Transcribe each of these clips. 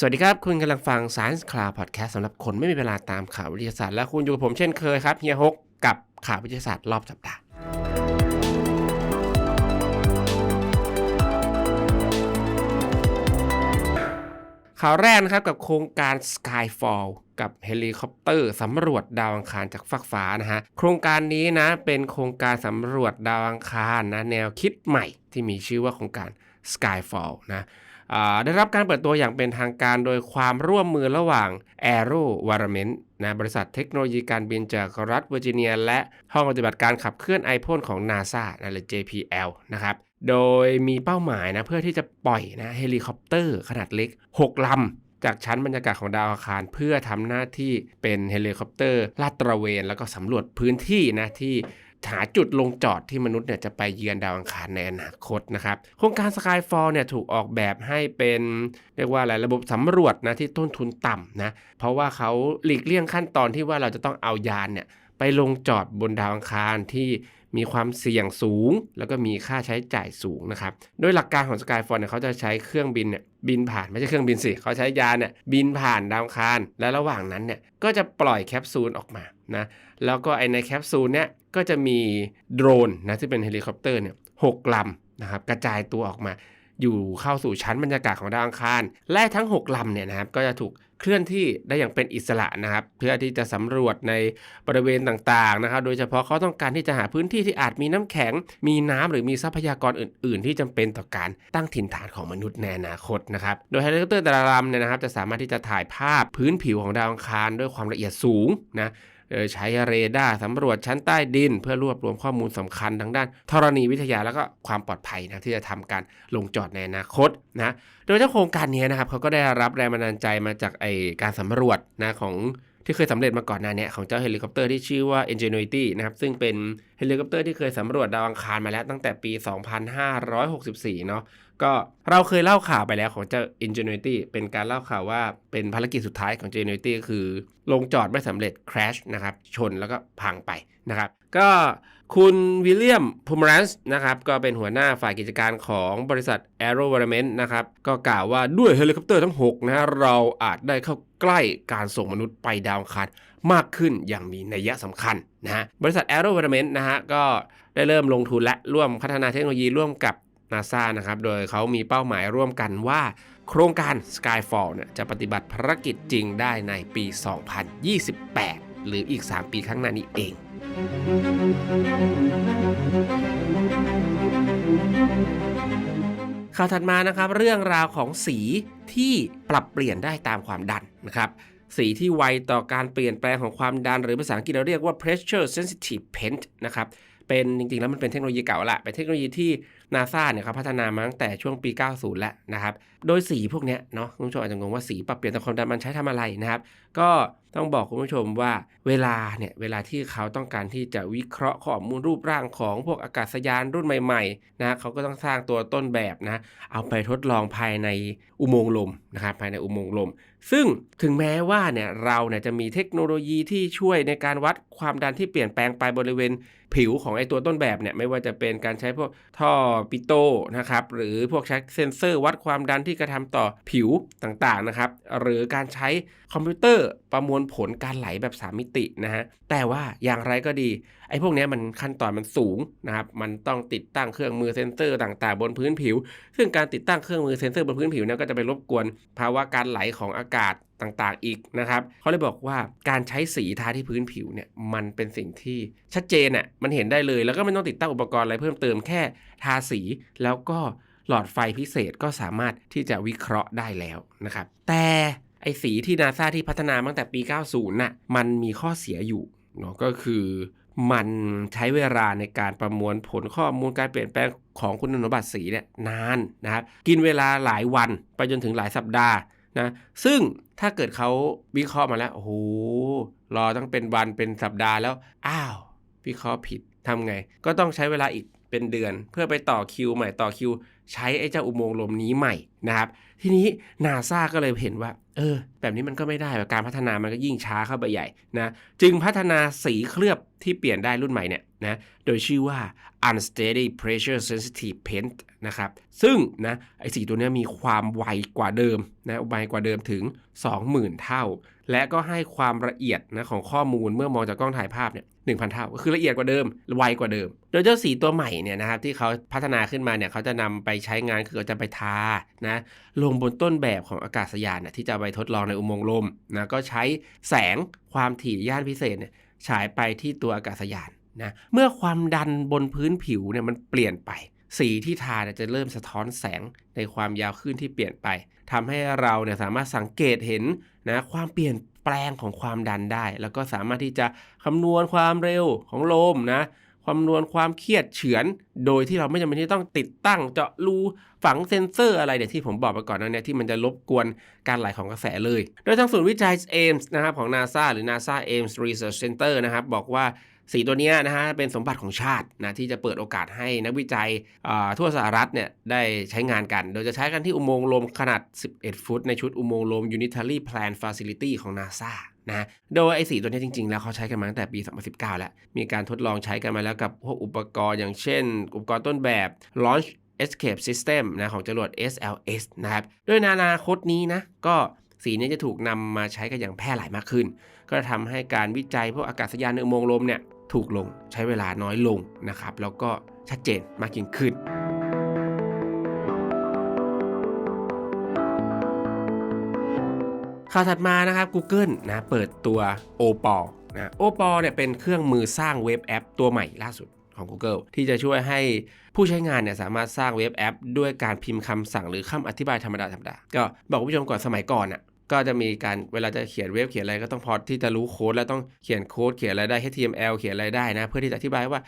สวัสดีครับ คุณกำลังฟัง Science Cloud Podcast สำหรับคนไม่มีเวลาตามข่าววิทยาศาสตร์ และคุณอยู่กับผมเช่นเคยครับเฮียฮกกับข่าววิทยาศาสตร์รอบสัปดาห์ข่าวแรกนะครับกับโครงการ Skyfall กับเฮลิคอปเตอร์สำรวจดาวอังคารจากฟากฟ้านะฮะ โครงการนี้นะเป็นโครงการสำรวจดาวอังคารนะแนวคิดใหม่ที่มีชื่อว่าโครงการ Skyfall นะ ได้รับการเปิดตัวอย่างเป็นทางการโดยความร่วมมือระหว่าง Aero v i r o n m e n t นะบริษัทเทคโนโลยีการบินจากรัฐเวอร์จิเนีย และห้องปฏิบัติการขับเคลื่อนไอพ่นของ NASA นะหรือ JPL นะครับโดยมีเป้าหมายนะเพื่อที่จะปล่อยนะเฮลิคอปเตอร์ขนาดเล็ก 6 ลำจากชั้นบรรยากาศของดาวอังคารเพื่อทำหน้าที่เป็นเฮลิคอปเตอร์ลาดตระเวน แล้วก็สำรวจพื้นที่นะที่ หาจุดลงจอดที่มนุษย์เนี่ยจะไปเยือนดาวอังคารในอนาคตนะครับ โครงการ Skyfall เนี่ยถูกออกแบบให้เป็นเรียกว่าอะไรระบบสำรวจนะที่ต้นทุนต่ำนะเพราะว่าเขาหลีกเลี่ยงขั้นตอนที่ว่าเราจะต้องเอายานเนี่ยไปลงจอดบนดาวอังคารที่ มีความเสี่ยงสูง แล้วก็มีค่าใช้จ่ายสูงนะครับ โดยหลักการของ Skyfall เนี่ยเขาจะใช้เครื่องบินเนี่ยบินผ่านไม่ใช่เครื่องบินสิเขาใช้ยานเนี่ยบินผ่านดาวอังคาร และระหว่างนั้นเนี่ยก็จะปล่อยแคปซูลออกมานะแล้วก็ไอในแคปซูลเนี่ยก็จะมีโดรนนะที่เป็นเฮลิคอปเตอร์เนี่ยหกลำนะครับกระจายตัวออกมา อยู่เข้าสู่ชั้นบรรยากาศของดาวอังคาร และทั้ง 6ลำเนี่ยนะครับก็จะถูก เคลื่อนที่ได้อย่างเป็นอิสระนะครับ เพื่อที่จะสำรวจในบริเวณต่างๆนะครับ โดยเฉพาะเขาต้องการที่จะหาพื้นที่ที่อาจมีน้ำแข็ง มีน้ำหรือมีทรัพยากรอื่น ๆ ที่จำเป็นต่อการตั้งถิ่นฐานของมนุษย์ในอนาคตนะครับ โดยเฮลิคอปเตอร์แต่ละลำเนี่ยนะครับจะสามารถที่จะถ่ายภาพพื้นผิวของดาวอังคารด้วยความละเอียดสูงนะ โดยใช้เรดาร์สำรวจชั้นใต้ดิน เพื่อรวบรวมข้อมูลสำคัญทางด้านธรณีวิทยาแล้วก็ความปลอดภัยนะที่จะทำการลงจอดในอนาคตนะโดยเจ้าโครงการนี้นะครับเขาก็ได้รับแรงบันดาลใจมาจากไอการสำรวจนะของที่เคยสำเร็จมาก่อนหน้านี้ของเจ้าเฮลิคอปเตอร์ที่ชื่อว่า Ingenuity นะครับซึ่งเป็นเฮลิคอปเตอร์ที่เคยสำรวจดาวอังคารมาแล้วตั้งแต่ปี 2564 เนาะ ก็เราเคยเล่าข่าวไปแล้วของเจ้า Ingenuity เป็นการเล่าข่าวว่าเป็นภารกิจสุดท้ายของ Ingenuity ก็คือ ลงจอดไม่สำเร็จ crash นะครับ ชนแล้วก็พังไปนะครับก็คุณวิลเลียมพูมรันส์นะครับก็เป็นหัวหน้าฝ่ายกิจการของบริษัท a e r o v i r o n m e n t นะครับก็กล่าวว่าด้วยเฮลิคอปเตอร์ทั้ง 6 นะฮะเราอาจได้เข้าใกล้การส่งมนุษย์ไปดาวคารมากขึ้นอย่างมีนัยสำคัญนะฮะบริษัท a e r o v i r o n m e n t นะฮะก็ได้เริ่มลงทุนและร่วมพัฒนาเทคโนโลยีร่วมกับ NASA นะครับ โดยเขามีเป้าหมายร่วมกันว่า โครงการ Skyfall เนี่ยจะปฏิบัติภารกิจจริงได้ในปี 2028 หรืออีก 3 ปีข้างหน้านี้เอง ข่าวถัดมานะครับเรื่องราวของสีที่ปรับเปลี่ยนได้ตามความดันนะครับสีที่ไวต่อการเปลี่ยนแปลงของความดัน หรือภาษาอังกฤษเราเรียกว่า pressure sensitive paint นะครับเป็นจริงๆแล้วมันเป็นเทคโนโลยีเก่าละเป็นเทคโนโลยีที่ นาซาเนี่ยเขาพัฒนามาตั้งแต่ช่วงปี 90 แล้วนะครับ โดยสีพวกเนี้ยเนาะคุณผู้ชมอาจจะงงว่าสีปรับเปลี่ยนต่ความดันมันใช้ทำอะไรนะครับ ก็ต้องบอกคุณผู้ชมว่าเวลาเนี่ยเวลาที่เขาต้องการที่จะวิเคราะห์ข้อมูลรูปร่างของพวกอากาศยานรุ่นใหม่ๆนะเขาก็ต้องสร้างตัวต้นแบบนะเอาไปทดลองภายในอุโมงค์ลมนะครับภายในอุโมงค์ลม ซึ่งถึงแม้ว่าเนี่ยเราเนี่ยจะมีเทคโนโลยีที่ช่วยในการวัดความดันที่เปลี่ยนแปลงไปบริเวณผิวของไอตัวต้นแบบเนี่ยไม่ว่าจะเป็นการใช้พวกท่อปิโตนะครับหรือพวกใช้เซ็นเซอร์วัดความดันที่กระทำต่อผิวต่างๆนะครับหรือการใช้คอมพิวเตอร์ประมวลผลการไหลแบบ3มิตินะฮะ แต่ว่าอย่างไรก็ดี ไอ้พวกนี้มันขั้นตอนมันสูงนะครับ มันต้องติดตั้งเครื่องมือเซ็นเซอร์ต่างๆ บนพื้นผิว ซึ่งการติดตั้งเครื่องมือเซ็นเซอร์บนพื้นผิวเนี่ยก็จะไปรบกวนภาวะการไหลของอากาศต่างๆ อีกนะครับเขาเลยบอกว่าการใช้สีทาที่พื้นผิวเนี่ยมันเป็นสิ่งที่ชัดเจนอะมันเห็นได้เลยแล้วก็ไม่ต้องติดตั้งอุปกรณ์อะไรเพิ่มเติมแค่ทาสีแล้วก็หลอดไฟพิเศษก็สามารถที่จะวิเคราะห์ได้แล้วนะครับ แต่ สีที่นาซาที่พัฒนาตั้งแต่ปี 90 น่ะ มันมีข้อเสียอยู่เนาะก็คือมันใช้เวลาในการประมวลผลข้อมูลการเปลี่ยนแปลงของคุณสมบัติสีเนี่ยนานนะครับ กินเวลาหลายวันไปจนถึงหลายสัปดาห์นะซึ่งถ้าเกิดเขาวิเคราะห์มาแล้วโอ้โหรอตั้งเป็นวันเป็นสัปดาห์แล้ว อ้าววิเคราะห์ผิดทำไง ก็ต้องใช้เวลาอีกเป็นเดือน เพื่อไปต่อคิวใหม่ต่อคิว ใช้ไอ้เจ้าอุโมงค์ลมนี้ใหม่นะครับ ทีนี้นาซาก็เลยเห็นว่า เออ แบบนี้มันก็ไม่ได้แบบการพัฒนามันก็ยิ่งช้าเข้าไปใหญ่นะจึงพัฒนาสีเคลือบที่เปลี่ยนได้รุ่นใหม่เนี่ยนะโดยชื่อว่า unsteady pressure sensitive paint นะครับซึ่งนะไอสีตัวนี้มีความไวกว่าเดิมนะไวกว่าเดิมถึง 20,000 เท่า และก็ให้ความละเอียดนะของข้อมูลเมื่อมองจากกล้องถ่ายภาพเนี่ย 1,000 เท่า ก็คือละเอียดกว่าเดิม ไวกว่าเดิม โดยเจ้าสีตัวใหม่เนี่ยนะครับที่เขาพัฒนาขึ้นมาเนี่ยเขาจะนำไปใช้งานคือเขาจะไปทานะลงบนต้นแบบของอากาศยานนะที่จะไปทดลองในอุโมงค์ลมนะก็ใช้แสงความถี่ย่านพิเศษเนี่ยฉายไปที่ตัวอากาศยานนะเมื่อความดันบนพื้นผิวเนี่ยมันเปลี่ยนไป สีที่ทาจะเริ่มสะท้อนแสงในความยาวคลื่นที่เปลี่ยนไปทำให้เราเนี่ยสามารถสังเกตเห็นนะความเปลี่ยน แปลงของความดันได้ แล้วก็สามารถที่จะคำนวณความเร็วของลมนะคำนวณความเครียดเฉือน โดยที่เราไม่จำเป็นที่ต้องติดตั้งเจาะรูฝังเซ็นเซอร์อะไรเนี่ยที่ผมบอกไปก่อนนั้นเนี่ยที่มันจะรบกวนการไหลของกระแสเลย โดยทางศูนย์วิจัย AIMS นะครับของ NASA หรือ NASA AIMS Research Center นะครับบอกว่า สีตัวนี้นะฮะเป็นสมบัติของชาตินะที่จะเปิดโอกาสให้นักวิจัยทั่วสหรัฐเนี่ยได้ใช้งานกัน โดยจะใช้กันที่อุโมงค์ลมขนาด 11 ฟุต ในชุดอุโมงค์ลม Unitary Plan Facility ของ NASA นะโดยไอ้สีตัวนี้จริงๆ แล้วเขาใช้กันมาตั้งแต่ปี 2019 แล้ว มีการทดลองใช้กันมาแล้วกับพวกอุปกรณ์อย่างเช่น อุปกรณ์ต้นแบบ Launch Escape System นะของจรวด SLS นะครับโดยนอนาคตนี้นะก็สีนี้จะถูกนำมาใช้กันอย่างแพร่หลายมากขึ้น ก็จะทำให้การวิจัยพวกอากาศยานในอุโมงค์ลมเนี่ย ถูกลงใช้เวลาน้อยลงนะครับ แล้วก็ชัดเจนมากยิ่งขึ้นข่าวถัดมานะครับ Google นะเปิดตัว o p o นะ o p o เนี่ยเป็นเครื่องมือสร้างเว็บแอปตัวใหม่ล่าสุดของ Google ที่จะช่วยให้ผู้ใช้งานเนี่ยสามารถสร้างเว็บแอป ด้วยการพิมพ์คำสั่งหรือคำอธิบายธรรมดาธรรมดาก็บอกคุณผู้ชมก่อนสมัยก่อนอะ ก็จะมีการเวลาจะเขียนเว็บเขียนอะไรก็ต้องพอที่จะรู้โค้ดแล้วต้องเขียนโค้ดเขียนอะไรได้ HTML เขียนอะไรได้นะ เพื่อที่จะอธิบายว่า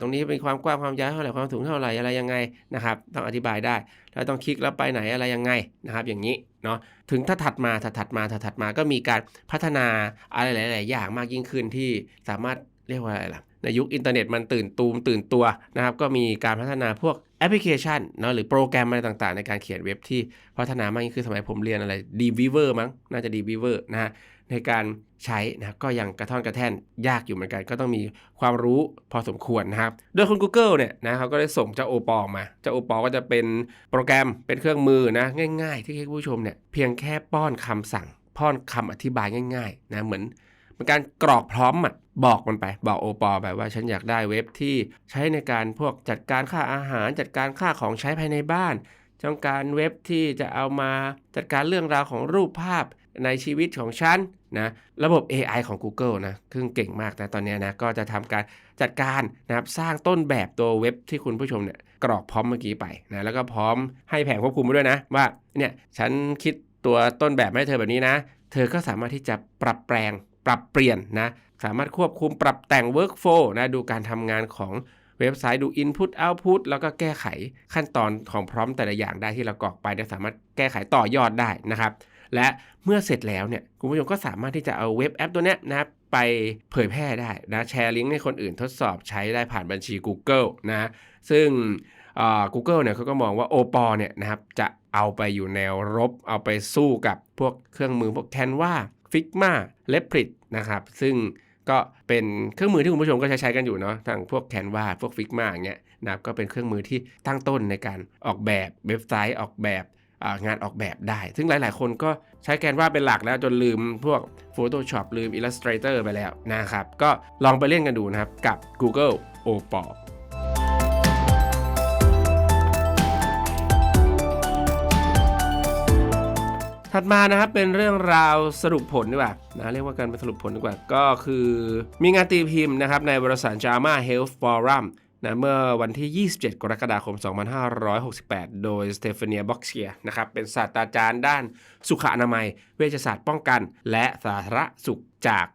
ตรงนี้เป็นความกว้างความยาวเท่าไหร่ความสูงเท่าไหร่อะไรยังไงนะครับต้องอธิบายได้ แล้วต้องคลิกแล้วไปไหนอะไรยังไงนะครับ อย่างนี้เนาะถึงถ้าถัดมาถ้าถัดมาถ้าถัดมาก็มีการพัฒนาอะไรหลาย ๆ อย่างมากยิ่งขึ้นที่สามารถ เรียกว่าอะไรล่ะ ในยุคอินเทอร์เน็ตมันตื่นตูมตื่นตัวนะครับ ก็มีการพัฒนาพวกแอปพลิเคชันเนาะหรือโปรแกรมอะไรต่างๆ ในการเขียนเว็บที่พัฒนามากยิ่งขึ้นสมัยผมเรียนอะไร d w e a v e r มั้งน่าจะ d w e a v e r นะฮะในการใช้นะก็ยังกระท่อนกระแท่นยากอยู่เหมือนกัน ก็ต้องมีความรู้พอสมควรนะครับ โดยคุณ Google เนี่ยนะเขาก็ได้ส่งเจ้าโอปอมาเจ้าโอปอก็จะเป็นโปรแกรมเป็นเครื่องมือนะง่าย ๆ ที่ให้ผู้ชมเนี่ยเพียงแค่ป้อนคำสั่งป้อนคำอธิบายง่ายๆนะเหมือน เป็นการกรอกพร้อมอะบอกมันไป บอกโอปอไปว่าฉันอยากได้เว็บที่ใช้ในการพวกจัดการค่าอาหาร จัดการค่าของใช้ภายในบ้านต้องการเว็บที่จะเอามาจัดการเรื่องราวของรูปภาพในชีวิตของฉันนะระบบ AI ของ Google นะซึ่งเก่งมากนะตอนนี้นะก็จะทำการจัดการนะครับสร้างต้นแบบตัวเว็บที่คุณผู้ชมเนี่ยกรอกพร้อมเมื่อกี้ไปนะแล้วก็พร้อมให้แผงควบคุมมาด้วยนะ ว่าเนี่ยฉันคิดตัวต้นแบบให้เธอแบบนี้นะ เธอก็สามารถที่จะปรับแปลง ปรับเปลี่ยนนะสามารถควบคุมปรับแต่ง workflow นะดูการทำงานของเว็บไซต์ดู Input Output แล้วก็แก้ไขขั้นตอนของพร้อมแต่ละอย่างได้ที่เรากรอกไปเนี่ยสามารถแก้ไขต่อยอดได้นะครับ และเมื่อเสร็จแล้วเนี่ยคุณผู้ชมก็สามารถที่จะเอาเว็บแอปตัวเนี้ยนะครับไปเผยแพร่ได้นะแชร์ลิงก์ให้คนอื่นทดสอบใช้ได้ผ่านบัญชี Google นะซึ่งอ่า Google เนี่ยเขาก็มองว่า o p o เนี่ยนะครับจะเอาไปอยู่แนวรบ เอาไปสู้กับพวกเครื่องมือพวก Canva Figma l e p r i t นะครับ ซึ่งก็เป็นเครื่องมือที่คุณผู้ชมก็ใช้ใช้กันอยู่เนาะทั้งพวก Canva พวก Figma อย่างเงี้ยนะครับก็เป็นเครื่องมือที่ตั้งต้นในการออกแบบเว็บไซต์ออกแบบงานออกแบบได้ ซึ่งหลาย ๆ คนก็ใช้ Canva เป็นหลักแล้วจนลืมพวก Photoshop ลืม Illustrator ไปแล้วนะครับ ก็ลองไปเล่นกันดูนะครับ กับ Google Opal ถัดมานะครับเป็นเรื่องราวสรุปผลดีกว่านะเรียกว่าการเป็นสรุปผลดีกว่า ก็คือมีงานตีพิมพ์นะครับในบริษัท JAMA Health Forum นะเมื่อวันที่ 27 กรกฎาคม 2568 โดยสเตฟานีบ็อกเซียนะครับเป็นศาสตราจารย์ด้านสุขอนามัย เวชศาสตร์ป้องกัน และสาธารณสุขจาก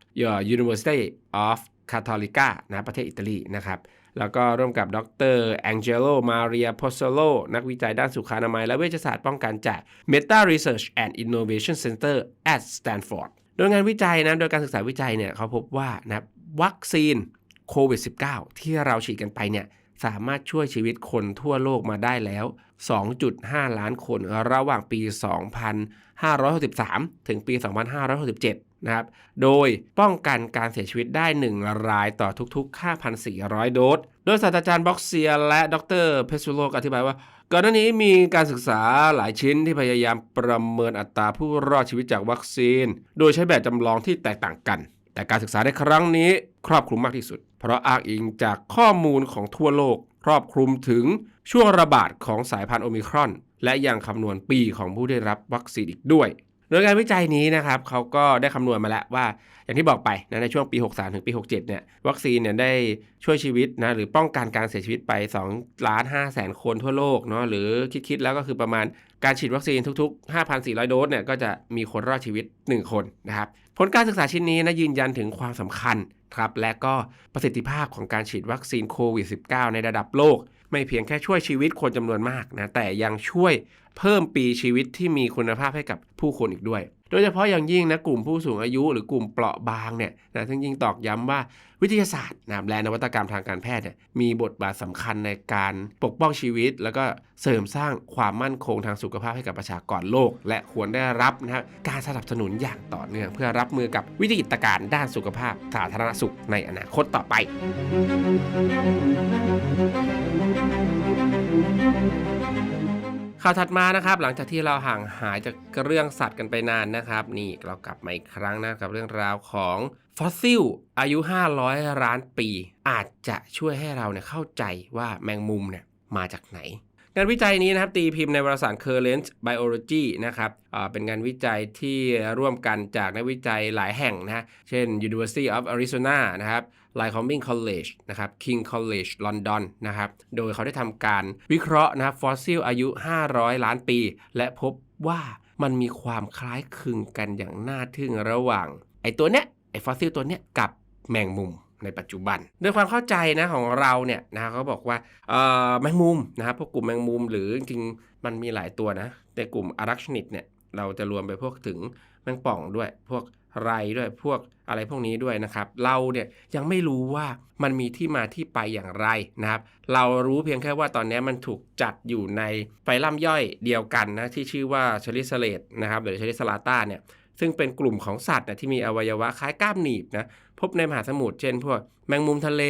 University of Cattolica นะประเทศอิตาลีนะครับ แล้วก็ร่วมกับดรแองเจโลมาเรียโพโซโลนักวิจัยด้านสุขอนามัยและเวชศาสตร์ป้องกันจาก Meta Research and Innovation Center at Stanford โดยงานวิจัยนะ โดยการศึกษาวิจัยเนี่ยเขาพบว่านะวัคซีนโควิด -19 ที่เราฉีดกันไปเนี่ย สามารถช่วยชีวิตคนทั่วโลกมาได้แล้ว 2.5 ล้านคนระหว่างปี 2563 ถึงปี 2567 นะครับ โดยป้องกันการเสียชีวิตได้ 1 รายต่อทุกๆ 5,400 โดส โดยศาสตราจารย์บ็อกเซียและดรเพชรโลกอธิบายว่าก่อนหน้านี้มีการศึกษาหลายชิ้นที่พยายามประเมินอัตราผู้รอดชีวิตจากวัคซีน โดยใช้แบบจำลองที่แตกต่างกัน แต่การศึกษาในครั้งนี้ครอบคลุมมากที่สุด เพราะอ้างอิงจากข้อมูลของทั่วโลก ครอบคลุมถึงช่วงระบาดของสายพันธุ์โอมิครอน และยังคำนวณปีของผู้ได้รับวัคซีนอีกด้วยโดยการวิจัยนี้นะครับเขาก็ได้คำนวณมาแล้วว่า อย่างที่บอกไปนะในช่วงปี 63 ถึงปี 67 เนี่ยวัคซีนเนี่ยได้ช่วยชีวิตนะหรือป้องกันการเสียชีวิตไป2ล้าน5แสนคนทั่วโลกเนาะหรือคิดๆแล้วก็คือประมาณ การฉีดวัคซีนทุกๆ 5,400 โดสเนี่ยก็จะมีคนรอดชีวิต 1 คนนะครับ ผลการศึกษาชิ้นนี้นะยืนยันถึงความสำคัญครับและก็ประสิทธิภาพของการฉีดวัคซีนโควิด -19 ในระดับโลก ไม่เพียงแค่ช่วยชีวิตคนจำนวนมากนะแต่ยังช่วยเพิ่มปีชีวิตที่มีคุณภาพให้กับผู้คนอีกด้วย โดยเฉพาะอย่างยิ่งนะกลุ่มผู้สูงอายุหรือกลุ่มเปราะบางเนี่ยนะซึ่งยิ่งตอกย้ำว่าวิทยาศาสตร์นะและนวัตกรรมทางการแพทย์เนี่ยมีบทบาทสำคัญในการปกป้องชีวิต แล้วก็เสริมสร้างความมั่นคงทางสุขภาพให้กับประชากรโลก และควรได้รับนะฮะการสนับสนุนอย่างต่อเนื่อง เพื่อรับมือกับวิกฤตการณ์ด้านสุขภาพสาธารณสุขในอนาคตต่อไป ข่าวถัดมานะครับ หลังจากที่เราห่างหายจากเรื่องสัตว์กันไปนานนะครับ นี่เรากลับมาอีกครั้งนะกับเรื่องราวของฟอสซิลอายุ 500 ล้านปี อาจจะช่วยให้เราเนี่ยเข้าใจว่าแมงมุมเนี่ยมาจากไหน งานวิจัยนี้นะครับตีพิมพ์ในวารสาร Current Biology นะครับเป็นงานวิจัยที่ร่วมกันจากนักวิจัยหลายแห่งนะเช่น University of Arizona นะครับ Lycoming College นะครับ King College London นะครับ โดยเขาได้ทำการวิเคราะห์นะครับฟอสซิลอายุ 500 ล้านปี และพบว่ามันมีความคล้ายคลึงกันอย่างน่าทึ่งระหว่าง ไอตัวเนี้ยไอฟอสซิลตัวเนี้ยกับแมงมุม ในปัจจุบัน โดยความเข้าใจนะของเราเนี่ยนะเขาบอกว่าแมงมุมนะครับพวกกลุ่มแมงมุมหรือจริงมันมีหลายตัวนะในกลุ่มอารักชนิดเนี่ยเราจะรวมไปพวกถึงแมงป่องด้วย พวกไรด้วยพวกอะไรพวกนี้ด้วยนะครับ เราเนี่ยยังไม่รู้ว่ามันมีที่มาที่ไปอย่างไรนะครับ เรารู้เพียงแค่ว่าตอนนี้มันถูกจัดอยู่ในไฟลัมย่อยเดียวกันนะที่ชื่อว่าชลิสเลตนะครับหรือชลิสลาต้าเนี่ย ซึ่งเป็นกลุ่มของสัตว์นะที่มีอวัยวะคล้ายก้ามหนีบนะพบในมหาสมุทรเช่น พวกแมงมุมทะเล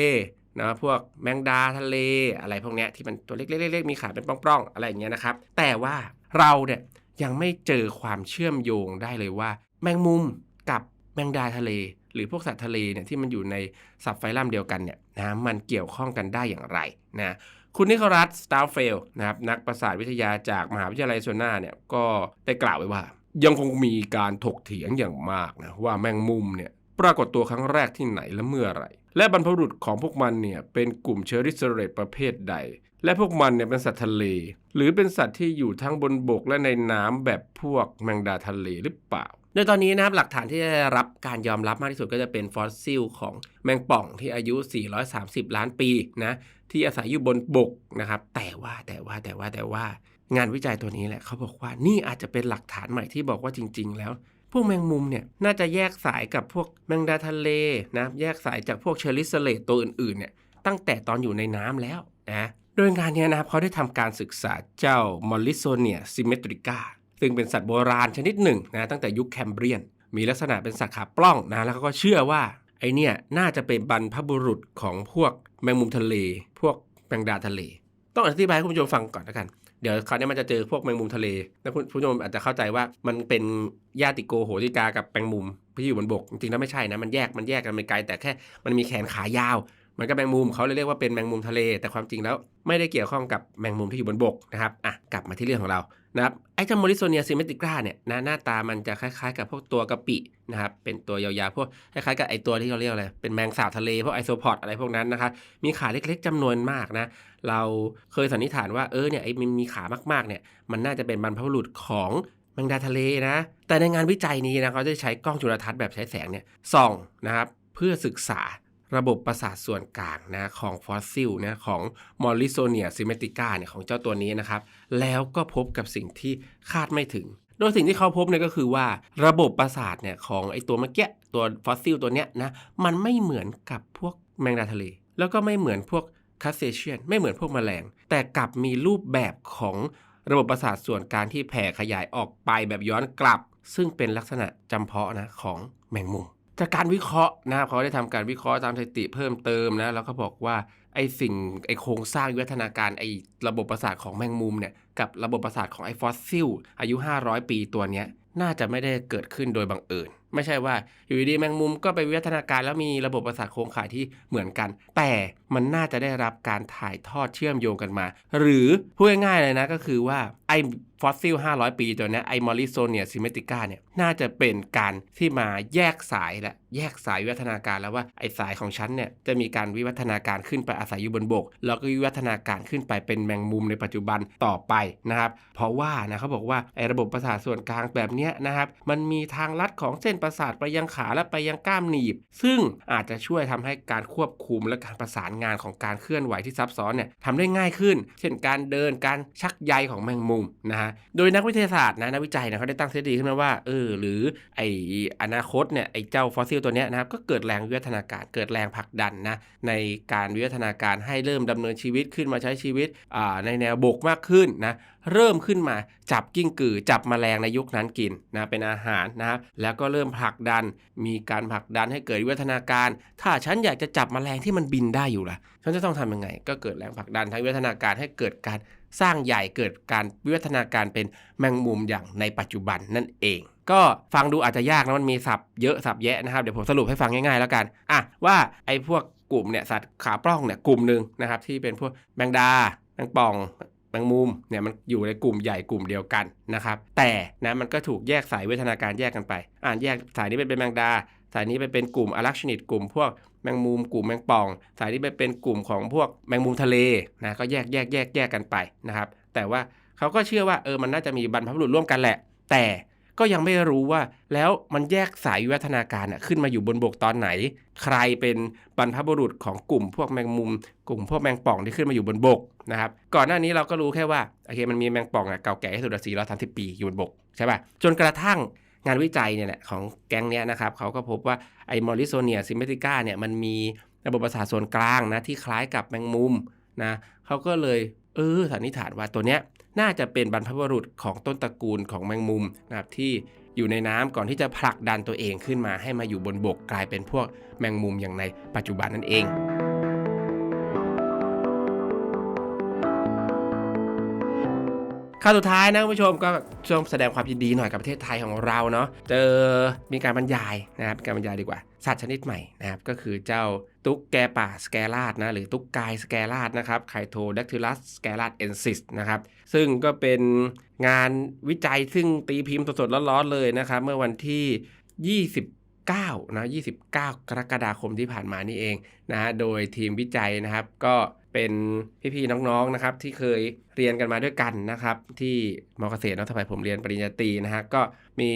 นะพวกแมงดาทะเลอะไรพวกนี้ที่มันตัวเล็กๆๆมีขาเป็นปล้องๆ อะไรอย่างเงี้ยนะครับ แต่ว่าเราเนี่ยยังไม่เจอความเชื่อมโยงได้เลยว่า แมงมุมกับแมงดาทะเล หรือพวกสัตว์ทะเลเนี่ยที่มันอยู่ในสับไฟลัมเดียวกันเนี่ยนะมันเกี่ยวข้องกันได้อย่างไรนะคุณนิโคลัสสตาร์เฟลนะครับนักประสาทวิทยาจากมหาวิทยาลัยโซนาเนี่ยก็ได้กล่าวไว้ว่า ยังคงมีการถกเถียงอย่างมากนะว่าแมงมุมเนี่ยปรากฏตัวครั้งแรกที่ไหนและเมื่อไหร่ และบรรพบุรุษของพวกมันเนี่ยเป็นกลุ่มเชอริสเรตประเภทใด และพวกมันเนี่ยเป็นสัตว์ทะเล หรือเป็นสัตว์ที่อยู่ทั้งบนบกและในน้ำแบบพวกแมงดาทะเลหรือเปล่าโดยตอนนี้นะครับหลักฐานที่ได้รับการยอมรับมากที่สุดก็จะเป็นฟอสซิลของแมงป่องที่อายุ 430 ล้านปีนะที่อาศัยอยู่บนบกนะครับแต่ว่าแต่ว่าแต่ว่าแต่ว่า งานวิจัยตัวนี้แหละเขาบอกว่านี่อาจจะเป็นหลักฐานใหม่ที่บอกว่าจริง ๆ แล้ว พวกแมงมุมเนี่ยน่าจะแยกสายกับพวกแมงดาทะเลนะแยกสายจากพวกเชอริสเลตตัวอื่นๆเนี่ยตั้งแต่ตอนอยู่ในน้ำแล้วนะโดยงานนี้นะครับเขาได้ทำการศึกษาเจ้ามอลลิโซเนียซิเมตริกาซึ่งเป็นสัตว์โบราณชนิดหนึ่งนะตั้งแต่ยุคแคมเบรียน มีลักษณะเป็นสัตว์ขาปล้องนะแล้วเขาก็เชื่อว่าไอเนี่ยน่าจะเป็นบรรพบุรุษของพวกแมงมุมทะเล พวกแมงดาทะเล ต้องอธิบายให้คุณผู้ชมฟังก่อนแล้วกัน เดี๋ยวคราวนี้มันจะเจอพวกแมงมุมทะเล แล้วคุณผู้ชมอาจจะเข้าใจว่ามันเป็นญาติโกโหติกากับแมงมุมที่อยู่บนบก จริงๆแล้วไม่ใช่นะ มันแยกมันแยกกันไปไกลแต่แค่มันมีแขนขายาว มันก็แมงมุมเขาเลยเรียกว่าเป็นแมงมุมทะเล แต่ความจริงแล้วไม่ได้เกี่ยวข้องกับแมงมุมที่อยู่บนบกนะครับอะกลับมาที่เรื่องของเรา นะครับไอ้เจ้าโมริโซเนียซิเมติกราเนี่ยนะหน้าตามันจะคล้ายๆ กับพวกตัวกระปินะครับเป็นตัวยาวๆพวกคล้ายๆกับไอตัวที่เขาเรียกอะไรเป็นแมงสาบทะเลพวกไอโซพอดอะไรพวกนั้นนะครับมีขาเล็กๆจำนวนมากนะเราเคยสันนิษฐานว่าเออเนี่ยไอ้มันมีขามากๆเนี่ยมันน่าจะเป็นบรรพบุรุษของแมงดาทะเลนะ แต่ในงานวิจัยนี้นะเขาจะใช้กล้องจุลทรรศน์แบบใช้แสงเนี่ยส่องนะครับเพื่อศึกษา ระบบประสาทส่วนกลางนะของฟอสซิลนะของมอลิโซเนียซิเมติกาเนี่ยของเจ้าตัวนี้นะครับ แล้วก็พบกับสิ่งที่คาดไม่ถึง โดยสิ่งที่เขาพบเนี่ยก็คือว่าระบบประสาทเนี่ยของไอตัวเมื่อกี้ตัวฟอสซิลตัวเนี้ยนะมันไม่เหมือนกับพวกแมงดาทะเล แล้วก็ไม่เหมือนพวกคัสเซเชียนไม่เหมือนพวกแมลง แต่กลับมีรูปแบบของระบบประสาทส่วนกลางที่แผ่ขยายออกไปแบบย้อนกลับ ซึ่งเป็นลักษณะจำเพาะนะของแมงมุม จากการวิเคราะห์นะครับเขาได้ทำการวิเคราะห์ตามสถิติเพิ่มเติมนะแล้วก็บอกว่าไอสิ่งไอโครงสร้างวิวัฒนาการไอระบบประสาทของแมงมุมเนี่ยกับระบบประสาทของไอฟอสซิลอายุ 500 ปีตัวเนี้ยน่าจะไม่ได้เกิดขึ้นโดยบังเอิญ ไม่ใช่ว่าอยู่ดีๆแมงมุมก็ไปวิวัฒนาการแล้วมีระบบประสาทโครงข่ายที่เหมือนกัน แต่มันน่าจะได้รับการถ่ายทอดเชื่อมโยงกันมา หรือพูดง่ายๆเลยนะก็คือว่าไอฟอสซิล 500 ปีตัวนี้ไอมอริโซเนียซิเมติก้าเนี่ยน่าจะเป็นการที่มาแยกสายและแยกสายวิวัฒนาการแล้วว่าไอสายของฉันเนี่ยจะมีการวิวัฒนาการขึ้นไปอาศัยอยู่บนบก แล้วก็วิวัฒนาการขึ้นไปเป็นแมงมุมในปัจจุบันต่อไปนะครับเพราะว่านะเขาบอกว่าไอระบบประสาทส่วนกลางแบบเนี้ยนะครับมันมีทางลัดของเส้นประสาทไปยังขาและไปยังกล้ามหนีบ ซึ่งอาจจะช่วยทำให้การควบคุมและการประสานงานของการเคลื่อนไหวที่ซับซ้อนเนี่ยทำได้ง่ายขึ้น เช่นการเดินการชักใยของแมงมุมนะฮะโดยนักวิทยาศาสตร์นะนักวิจัยนะเขาได้ตั้งทฤษฎีขึ้นมาว่าเออหรือไออนาคตเนี่ยไอเจ้าฟอสซิลตัวเนี้ยนะครับก็เกิดแรงวิวัฒนาการเกิดแรงผลักดันนะในการวิวัฒนาการให้เริ่มดำเนินชีวิตขึ้นมาใช้ชีวิตในแนวบกมากขึ้นนะ เริ่มขึ้นมาจับกิ้งกือจับแมลงในยุคนั้นกินนะเป็นอาหารนะครับแล้วก็เริ่มผลักดัน มีการผลักดันให้เกิดวิวัฒนาการ ถ้าฉันอยากจะจับแมลงที่มันบินได้อยู่ล่ะฉันจะต้องทำยังไง ก็เกิดแรงผลักดันทางวิวัฒนาการให้เกิดการสร้างใหญ่เกิดการวิวัฒนาการเป็นแมงมุมอย่างในปัจจุบันนั่นเอง ก็ฟังดูอาจจะยากนะมันมีศัพท์เยอะศัพท์แยะนะครับเดี๋ยวผมสรุปให้ฟังง่ายๆแล้วกันอะว่าไอ้พวกกลุ่มเนี่ยสัตว์ขาปล้องเนี่ยกลุ่มหนึ่งนะครับที่เป็นพวกแมงดาแมงป่อง แมงมุมเนี่ยมันอยู่ในกลุ่มใหญ่กลุ่มเดียวกันนะครับ แต่นะมันก็ถูกแยกสายวิวัฒนาการแยกกันไป อ่านแยกสายนี้เป็นเป็นแมงดา สายนี้ไปเป็นกลุ่มอลักชนิดกลุ่มพวกแมงมุมกลุ่มแมงป่อง สายนี้ไปเป็นกลุ่มของพวกแมงมุมทะเลนะก็แยกแยกแยกแยกกันไปนะครับ แต่ว่าเขาก็เชื่อว่าเออมันน่าจะมีบรรพบุรุษร่วมกันแหละ แต่ ก็ยังไม่รู้ว่าแล้วมันแยกสายวิวัฒนาการน่ะขึ้นมาอยู่บนบกตอนไหน ใครเป็นบรรพบุรุษของกลุ่มพวกแมงมุม กลุ่มพวกแมงป่องที่ขึ้นมาอยู่บนบกนะครับก่อนหน้านี้เราก็รู้แค่ว่าโอเคมันมีแมงป่องอะเก่าแก่ที่สุด430ปีอยู่บนบกใช่ป่ะจนกระทั่งงานวิจัยเนี่ยแหละของแก๊งเนี้ยนะครับเขาก็พบว่าไอ้มอริโซเนียซิมเมติก้าเนี่ยมันมีระบบประสาทส่วนกลางนะที่คล้ายกับแมงมุมนะเขาก็เลย เออสันนิษฐานว่าตัวเนี้ยน่าจะเป็นบรรพบุรุษของต้นตระกูลของแมงมุมนะครับที่อยู่ในน้ำก่อนที่จะผลักดันตัวเองขึ้นมาให้มาอยู่บนบกกลายเป็นพวกแมงมุมอย่างในปัจจุบันนั่นเองข่าวสุดท้ายนะคุณผู้ชมก็ช่วงแสดงความยินดีหน่อยกับประเทศไทยของเราเนาะเจอมีการบรรยายนะครับการบรรยายดีกว่า สัตว์ชนิดใหม่นะครับก็คือเจ้าตุ๊กแกป่าสแกลาดนะหรือตุ๊กกายสแกลาดนะครับไคโทแดกทิลัสสแกลาดเอนซิสนะครับซึ่งก็เป็นงานวิจัยซึ่งตีพิมพ์สดๆร้อนๆเลยนะครับ เมื่อวันที่29นะ29 กรกฎาคมที่ผ่านมานี่เองนะฮะโดยทีมวิจัยนะครับ ก็ เป็นพี่ๆน้องๆนะครับ ที่เคยเรียนกันมาด้วยกันนะครับ ที่มอเกษตรนอะสมัยผมเรียนปริญญาตรีนะฮะก็มี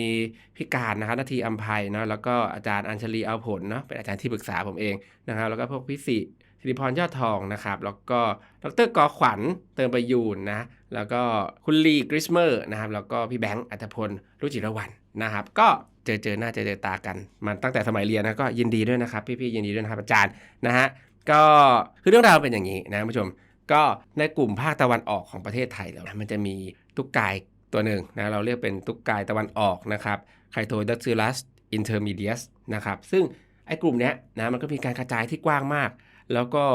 พี่การนะครับนาทีอัมภัยเนาะแล้วก็อาจารย์อัญชลีเอาผลเนาะเป็นอาจารย์ที่ปรึกษาผมเองนะครับ แล้วก็พวกพี่สิสิริพรยอดทองนะครับ แล้วก็ดรกอขวัญเติมประยูนนะแล้วก็คุณลีกริสเมอร์นะครับแล้วก็พี่แบงค์อัตพลรุจิรวันนะครับ ก็เจอเจอหน้าเจอเจอตากันมาตั้งแต่สมัยเรียนนะก็ยินดีด้วยนะครับ พี่ๆยินดีด้วยนะครับอาจารย์นะฮะ ก็คือเรื่องราวเป็นอย่างนี้นะผู้ชม ก็ในกลุ่มภาคตะวันออกของประเทศไทยแล้วนะมันจะมีตุ๊กกายตัวหนึ่งนะเราเรียกเป็นตุ๊กกายตะวันออกนะครับไคโทดักซิลัสอินเทอร์มีเดียสนะครับซึ่งไอ้กลุ่มเนี้ยนะมันก็มีการกระจายที่กว้างมาก แล้วก็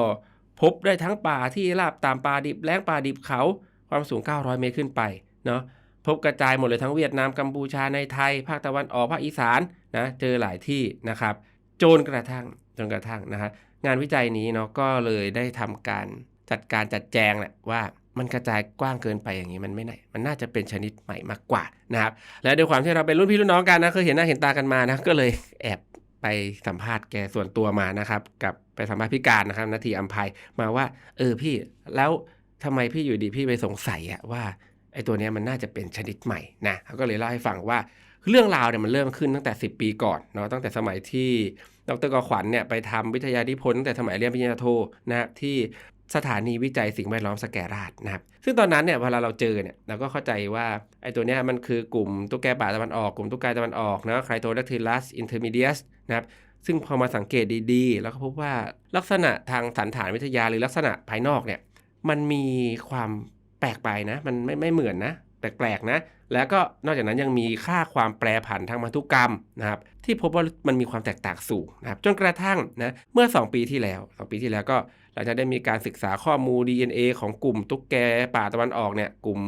พบได้ทั้งป่าที่ราบตามป่าดิบแล้งป่าดิบเขาความสูง 900 เมตรขึ้นไปเนาะพบกระจายหมดเลยทั้งเวียดนามกัมพูชาในไทย ภาคตะวันออกภาคอีสานนะเจอหลายที่นะครับจนกระทั่งจนกระทั่งนะฮะ งานวิจัยนี้เนาะก็เลยได้ทำการจัดการจัดแจงแหละว่ามันกระจายกว้างเกินไปอย่างนี้มันไม่ไหนมันน่าจะเป็นชนิดใหม่มากกว่านะครับ และด้วยความที่เราเป็นรุ่นพี่รุ่นน้องกันนะเคยเห็นหน้าเห็นตากันมานะก็เลยแอบไปสัมภาษณ์แกส่วนตัวมานะครับ กับไปสัมภาษณ์พี่การนะครับนาทีอัมภัยมาว่า เออพี่แล้วทำไมพี่อยู่ดีพี่ไปสงสัยอะว่าไอ้ตัวนี้มันน่าจะเป็นชนิดใหม่นะเขาก็เลยเล่าให้ฟังว่าเรื่องราวเนี่ยมันเริ่มขึ้นตั้งแต่ 10 ปีก่อนเนาะตั้งแต่สมัยที่ ดรกอขวัญเนี่ยไปทำวิทยานิพนธ์ตั้งแต่สมัยเรียนปริญญาโทนะครับที่สถานีวิจัยสิ่งแวดล้อมสแกราดนะครับ ซึ่งตอนนั้นเนี่ยเวลาเราเจอเนี่ยเราก็เข้าใจว่าไอ้ตัวเนี้ยมันคือกลุ่มตุ๊กแกป่าตะวันออก กลุ่มตุ๊กแกตะวันออกนะไคโทแดกทิลัสอินเทอร์มีเดียสนะครับ ซึ่งพอมาสังเกตดีๆ แล้วก็พบว่าลักษณะทางสันฐานวิทยาหรือลักษณะภายนอกเนี่ยมันมีความแปลกไปนะ มันไม่ไม่เหมือนนะ แปลกๆนะ แล้วก็นอกจากนั้นยังมีค่าความแปรผันทางพันธุกรรมนะครับที่พบว่ามันมีความแตกต่างสูงนะครับจนกระทั่งนะเมื่อ 2 ปีที่แล้ว 2 ปีที่แล้วก็หลังจากได้มีการศึกษาข้อมูล DNA ของกลุ่มตุ๊กแกป่าตะวันออกเนี่ยกลุ่ม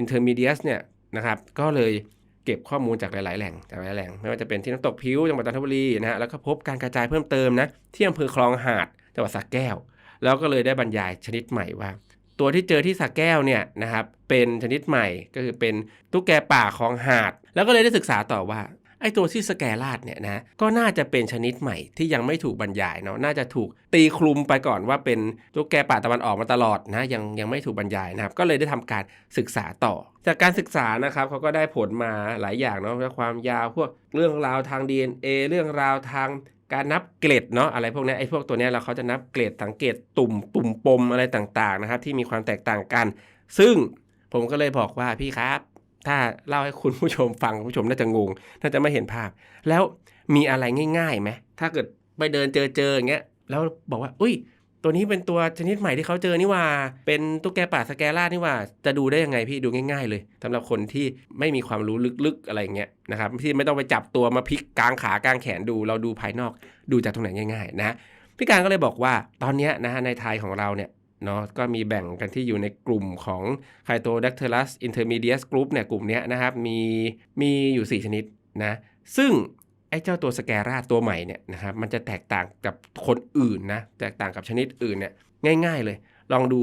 Intermediate เนี่ยนะครับก็เลยเก็บข้อมูลจากหลาย ๆ แหล่งจากหลายๆแหล่ง ไม่ว่าจะเป็นที่น้ำตกพิ้วจังหวัดจันทบุรีนะฮะแล้วก็พบการกระจายเพิ่มเติมนะที่อำเภอคลองหาดจังหวัดสระแก้ว แล้วก็เลยได้บรรยายชนิดใหม่ว่า ตัวที่เจอที่สระแก้วเนี่ยนะครับเป็นชนิดใหม่ก็คือเป็นตุ๊กแกป่าคลองหาด แล้วก็เลยได้ศึกษาต่อว่าไอ้ตัวที่สแกลาดเนี่ยนะก็น่าจะเป็นชนิดใหม่ที่ยังไม่ถูกบรรยายเนาะน่าจะถูกตีคลุมไปก่อนว่าเป็นตุ๊กแกป่าตะวันออกมาตลอดนะยังยังไม่ถูกบรรยายนะครับก็เลยได้ทำการศึกษาต่อ จากการศึกษานะครับเขาก็ได้ผลมาหลายอย่างเนาะความยาวพวกเรื่องราวทาง DNA เรื่องราวทาง การนับเกล็ดเนาะอะไรพวกนี้ไอ้พวกตัวนี้เราเขาจะนับเกล็ดสังเกตตุ่มตุ่มปมอะไรต่างๆนะครับ ที่มีความแตกต่างกัน ซึ่งผมก็เลยบอกว่าพี่ครับ ถ้าเล่าให้คุณผู้ชมฟังผู้ชมน่าจะงงน่าจะไม่เห็นภาพ แล้วมีอะไรง่ายๆไหมถ้าเกิดไปเดินเจอเจออย่างเงี้ยแล้วบอกว่า อุ้ย ตัวนี้เป็นตัวชนิดใหม่ที่เขาเจอนี่ว่า เป็นตุ๊กแกป่าสแกล่านี่ว่า จะดูได้ยังไงพี่ดูง่าย ๆ เลยสำหรับคนที่ไม่มีความรู้ลึกๆอะไรอย่างเงี้ยนะครับที่ไม่ต้องไปจับตัวมาพลิกกลางขากลางแขนดู เราดูภายนอกดูจากตรงไหนง่าย ๆ นะพี่การก็เลยบอกว่าตอนนี้นะฮะในไทยของเราเนี่ยเนาะก็มีแบ่งกันที่อยู่ในกลุ่มของ c h y t o d a c t y l u s intermediate group เนี่ยกลุ่มเนี้ยนะครับมีมีอยู่ 4 ชนิดนะซึ่ง ไอ้เจ้าตัวสแกราตัวใหม่เนี่ยนะครับมันจะแตกต่างกับคนอื่นนะแตกต่างกับชนิดอื่นเนี่ยง่าย ๆเลย ลองดู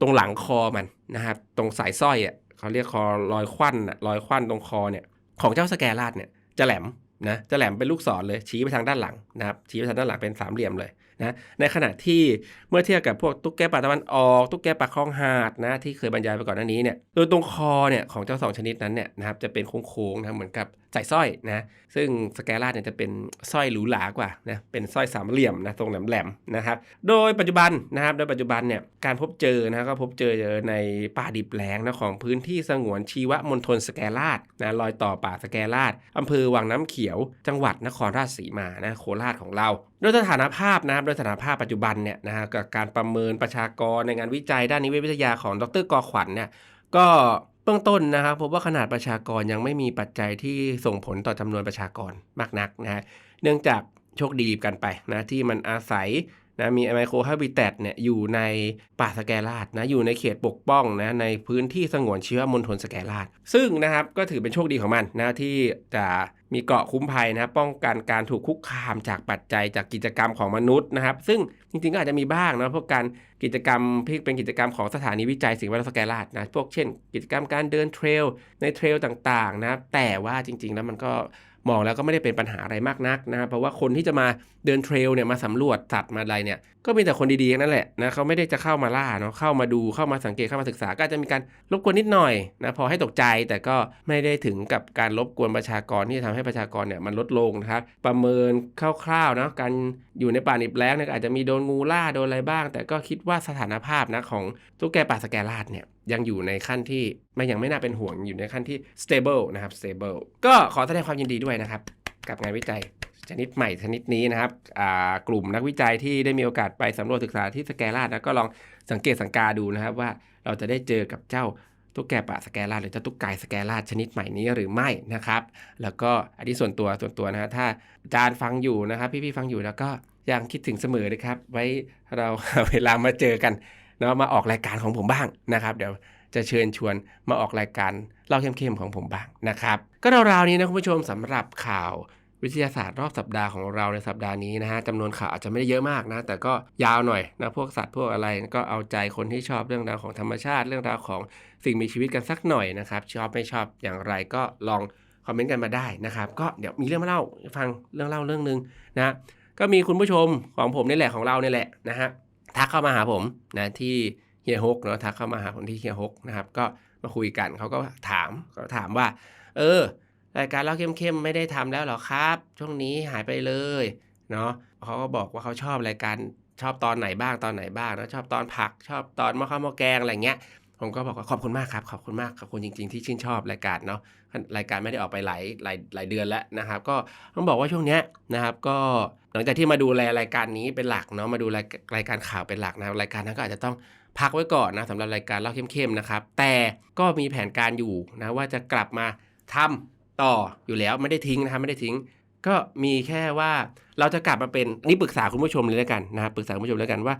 ตรงหลังคอมันนะครับตรงสายสร้อยอะเขาเรียกคอรอยควันอะรอยควันตรงคอเนี่ยของเจ้าสแกราเนี่ยจะแหลมนะจะแหลมเป็นลูกศรเลยชี้ไปทางด้านหลังนะครับชี้ไปทางด้านหลังเป็นสามเหลี่ยมเลย นะในขณะที่เมื่อเทียบกับพวกตุ๊กแกป่าตะวันออกตุ๊กแกป่าคลองหาดนะที่เคยบรรยายไปก่อนหน้านี้เนี่ยโดยตรงคอเนี่ยของเจ้าสองชนิดนั้นเนี่ยนะครับจะเป็นโค้งๆนะเหมือนกับใส่สร้อยนะซึ่งสแกลาดเนี่ยจะเป็นสร้อยหรูหรากว่านะเป็นสร้อยสามเหลี่ยมนะทรงแหลมๆนะครับโดยปัจจุบันนะครับโดยปัจจุบันเนี่ยการพบเจอนะก็พบเจอในป่าดิบแล้งนะของพื้นที่สงวนชีวมณฑลสแกลาดนะรอยต่อป่าสแกลาดอำเภอวังน้ำเขียว จังหวัดนครราชสีมานะโคราชของเราโดยสถานภาพนะครับโดยสถานภาพปัจจุบันเนี่ยนะฮะกับการประเมินประชากรในงานวิจัยด้านนิเวศวิทยาของดรกอขวัญเนี่ยก็เบื้องต้นนะครับพบว่าขนาดประชากรยังไม่มีปัจจัยที่ส่งผลต่อจำนวนประชากรมากนักนะฮะเนื่องจากโชคดีกันไปนะที่มันอาศัย นะมีไมโครฮาบิแตเนี่ยอยู่ในป่าสแกลาดนะอยู่ในเขตปกป้องนะในพื้นที่สงวนชีวมณฑลสแกลาด ซึ่งนะครับก็ถือเป็นโชคดีของมันนะที่จะมีเกาะคุ้มภัยนะป้องกันการถูกคุกคามจากปัจจัยจากกิจกรรมของมนุษย์นะครับ ซึ่งจริงๆก็อาจจะมีบ้างนะพวกการกิจกรรมที่เป็นกิจกรรมของสถานีวิจัยสิ่งแวดล้อมสแกลาดนะพวกเช่น กิจกรรมการเดินเทรลในเทรลต่างๆนะแต่ว่าจริง ๆ แล้วมันก็ มองแล้วก็ไม่ได้เป็นปัญหาอะไรมากนักนะครับเพราะว่าคนที่จะมาเดินเทรลเนี่ยมาสำรวจสัตว์มาอะไรเนี่ยก็มีแต่คนดีๆนั่นแหละนะเขาไม่ได้จะเข้ามาล่าเนาะเข้ามาดูเข้ามาสังเกตเข้ามาศึกษาก็จะมีการรบกวนนิดหน่อยนะพอให้ตกใจแต่ก็ไม่ได้ถึงกับการรบกวนประชากรที่จะทำให้ประชากรเนี่ยมันลดลงนะครับประเมินคร่าวๆนะการอยู่ในป่านิบแล้งเนี่ยอาจจะมีโดนงูล่าโดนอะไรบ้าง แต่ก็คิดว่าสถานภาพนะของตุ๊กแกป่าสแกลาดเนี่ย ยังอยู่ในขั้นที่ไม่ยังไม่น่าเป็นห่วงอยู่ในขั้นที่ stable นะครับ stable ก็ขอแสดงความยินดีด้วยนะครับ กับงานวิจัยชนิดใหม่ชนิดนี้นะครับกลุ่มนักวิจัยที่ได้มีโอกาสไปสำรวจศึกษาที่สแกลาดนะก็ลองสังเกตสังกาดูนะครับว่าเราจะได้เจอกับเจ้าตุ๊กแกป่าสแกลาดหรือเจ้าตุ๊กไก่สแกลาดชนิดใหม่นี้หรือไม่นะครับ แล้วก็อันนี้ส่วนตัวส่วนตัวนะฮะถ้าอาจารย์ฟังอยู่นะครับ พี่ๆฟังอยู่แล้วก็ยังคิดถึงเสมอนะครับ ไว้เราเวลามาเจอกัน เนาะมาออกรายการของผมบ้างนะครับ เดี๋ยวจะเชิญชวนมาออกรายการเล่าเข้มๆของผมบ้างนะครับ ก็ราวๆนี้นะคุณผู้ชมสำหรับข่าววิทยาศาสตร์รอบสัปดาห์ของเราในสัปดาห์นี้นะฮะจำนวนข่าวอาจจะไม่ได้เยอะมากนะ แต่ก็ยาวหน่อยนะพวกสัตว์พวกอะไรก็เอาใจคนที่ชอบเรื่องราวของธรรมชาติ เรื่องราวของสิ่งมีชีวิตกันสักหน่อยนะครับ ชอบไม่ชอบอย่างไรก็ลองคอมเมนต์กันมาได้นะครับ ก็เดี๋ยวมีเรื่องมาเล่าฟังเรื่องเล่าเรื่องหนึ่งนะก็มีคุณผู้ชมของผมนี่แหละของเราเนี่ยแหละนะฮะ ทักเข้ามาหาผมนะที่เฮียฮกเนาะทักเข้ามาหาผมที่เฮียฮกนะครับ ก็มาคุยกันเขาก็ถามก็ถามว่า เออ รายการเล่าเข้มๆไม่ได้ทำแล้วหรอครับ ช่วงนี้หายไปเลยเนาะเขาก็บอกว่าเขาชอบรายการชอบตอนไหนบ้างตอนไหนบ้างนะชอบตอนผักชอบตอนมะข้าวมะแกงอะไรเงี้ยผมก็บอกว่าขอบคุณมากครับขอบคุณมากขอบคุณจริง ๆ ที่ชื่นชอบรายการเนาะ รายการไม่ได้ออกไปหลายหลายหลายเดือนแล้วนะครับ ก็ต้องบอกว่าช่วงเนี้ยนะครับ ก็หลังจากที่มาดูแลรายการนี้เป็นหลักเนาะมาดูรายรายการข่าวเป็นหลักนะรรายการนั้นก็อาจจะต้องพักไว้ก่อนนะสำหรับรายการเล่าเข้มๆนะครับ แต่ก็มีแผนการอยู่นะว่าจะกลับมาทำต่ออยู่แล้วไม่ได้ทิ้งนะครับไม่ได้ทิ้ง ก็มีแค่ว่าเราจะกลับมาเป็นนี่ปรึกษาคุณผู้ชมเลยแล้วกันนะครับปรึกษาคุณผู้ชมแล้วกันว่า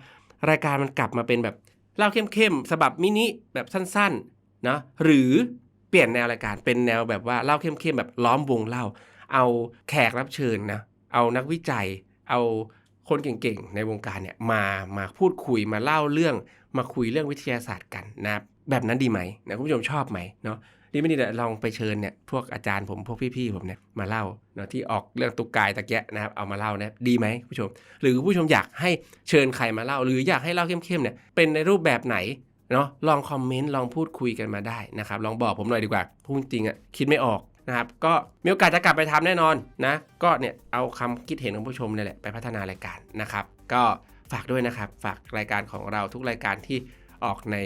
รายการมันกลับมาเป็นแบบเล่าเข้มๆฉบับมินิแบบสั้นๆเนาะหรือ เปลี่ยนแนวรายการเป็นแนวแบบว่าเล่าเข้มๆแบบล้อมวงเล่า เอาแขกรับเชิญนะเอานักวิจัย เอาคนเก่งๆ ในวงการเนี่ยมามาพูดคุยมาเล่าเรื่อง มาคุยเรื่องวิทยาศาสตร์กันนะครับแบบนั้นดีไหมนะคุณผู้ชมชอบไหมเนาะดีไม่ดีเดี๋ยวลองไปเชิญเนี่ยพวกอาจารย์ผมพวกพี่ๆผมเนี่ยมาเล่าเนาะที่ออกเรื่องตุกกายตะเกียะนะครับเอามาเล่านะดีไหมผู้ชม หรือผู้ชมอยากให้เชิญใครมาเล่า หรืออยากให้เล่าเข้มๆเนี่ยเป็นในรูปแบบไหน เนาะลองคอมเมนต์ลองพูดคุยกันมาได้นะครับลองบอกผมหน่อยดีกว่าพูดจริงอะ่ะคิดไม่ออกนะครับก็มีโอกาสจะกลับไปทำแน่นอนนะก็เนี่ยเอาคำคิดเห็นของผู้ชมนี่แหละไปพัฒนารายการนะครับ ก็ฝากด้วยนะครับ ฝากรายการของเราทุกรายการที่ออกใน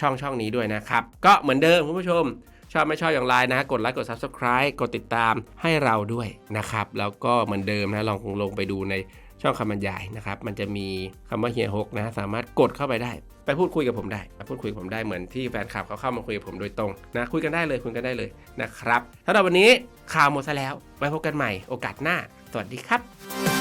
ช่องช่องนี้ด้วยนะครับ ก็เหมือนเดิมคุณผู้ชม ชอบไม่ชอบอย่างไรนะกดไลค์กด Subscribe กดติดตามให้เราด้วยนะครับ แล้วก็เหมือนเดิมนะลองลงไปดูในช่องคำบรรยายนะครับ มันจะมีคำว่าเฮียฮกนะสามารถกดเข้าไปได้ ไปพูดคุยกับผมได้ไปพูดคุยกับผมได้เหมือนที่แฟนคลับเขาเข้ามาคุยกับผมโดยตรงนะคุยกันได้เลยคุยกันได้เลยนะครับสำหรับวันนี้ข่าวหมดซะแล้วไว้พบกันใหม่โอกาสหน้า สวัสดีครับ